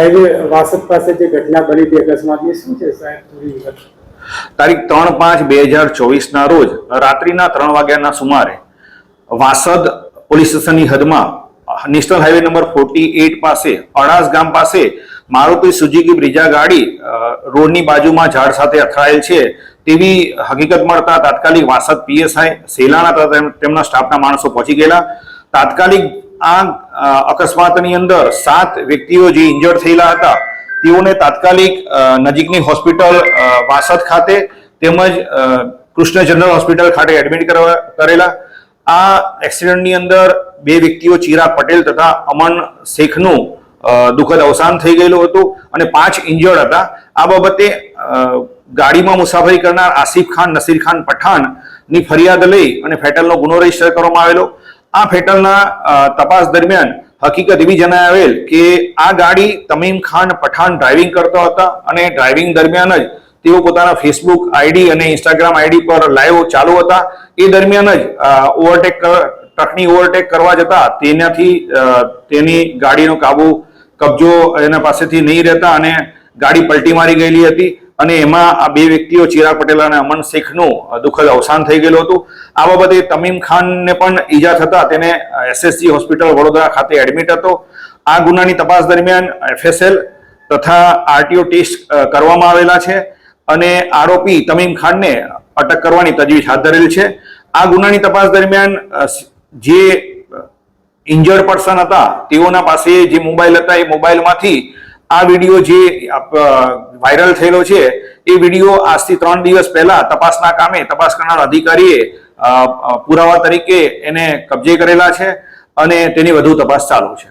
Highway Vasad પાસે જે ઘટના બની હતી અકસ્માતની, શું છે સાહેબ થોડી તારીખ ત્રણ પાંચ બે હજાર ચોવીસના રોજ રાત્રિના ત્રણ વાગ્યાના સુમારે વાસદ પોલીસ સ્ટેશનની હદમાં national highway number forty eight પાસે, અડાસ ગામ પાસે મારુતિ સુઝુકી બ્રિજા ગાડી રોડની બાજુમાં ઝાડ સાથે અથડાયેલ છે તેવી હકીકત મળતા તાત્કાલિક વાસદ પીએસઆઈ સેલાના તેમના સ્ટાફના માણસો પહોંચી ગયેલા. તાત્કાલિક આ અકસ્માતની અંદર સાત વ્યક્તિઓ જે ઇન્જર્ડ થયેલા હતા, તેઓને તાત્કાલિક નજીકની હોસ્પિટલ વાસદ ખાતે તેમજ કૃષ્ણ જનરલ હોસ્પિટલ ખાતે એડમિટ કરવા, કરેલા. આ એક્સિડન્ટની અંદર બે વ્યક્તિઓ ચિરાગ પટેલ તથા અમન શેખનું દુઃખદ અવસાન થઈ ગયેલું હતું અને પાંચ ઇન્જર્ડ હતા. આ બાબતે ગાડીમાં મુસાફરી કરનાર આસિફ ખાન, નસીર ખાન પઠાણની ફરિયાદ લઈ અને ફેટલનો ગુનો રજિસ્ટર કરવામાં આવેલો. આ ફેટલના તપાસ દરમિયાન હકીકત એવી આવેલ કે આ ગાડી તમીમ ખાન પઠાણ ડ્રાઇવિંગ કરતા હતા અને ડ્રાઇવિંગ દરમિયાન જ તેઓ પોતાના ફેસબુક આઈડી અને ઇન્સ્ટાગ્રામ આઈડી પર લાઈવ ચાલુ હતા. એ દરમિયાન જ ઓવરટેક ટ્રકની ઓવરટેક કરવા જતા તેનાથી તેની ગાડીનો કાબુ કબજો એના પાસેથી નહીં રહેતા અને ગાડી પલટી મારી ગયેલી હતી. અને એમાં આ બે વ્યક્તિઓ, ચિરાગ પટેલ અને અમન શેખનું દુઃખદ અવસાન થઈ ગયેલું હતું. આ બાબતે તમીમ ખાનને પણ ઈજા થતા તેને એસએસજી હોસ્પિટલ વડોદરા ખાતે એડમિટ હતો. આ ગુનાની તપાસ દરમિયાન એફએસએલ તથા આરટીઓ ટેસ્ટ કરવામાં આવેલા છે અને આરોપી તમીમ ખાનને અટક કરવાની તજવીજ હાથ ધરેલ છે. આ ગુનાની તપાસ દરમિયાન જે ઇન્જર્ડ પર્સન હતા, તેઓના પાસે જે મોબાઈલ હતા, એ મોબાઈલમાંથી આ વીડિયો જે વાયરલ થયેલો છે, એ વીડિયો આજથી ત્રણ દિવસ પહેલા તપાસના કામે તપાસ કરનાર અધિકારીએ પુરાવા તરીકે એને કબજે કરેલા છે અને તેની વધુ તપાસ ચાલુ છે.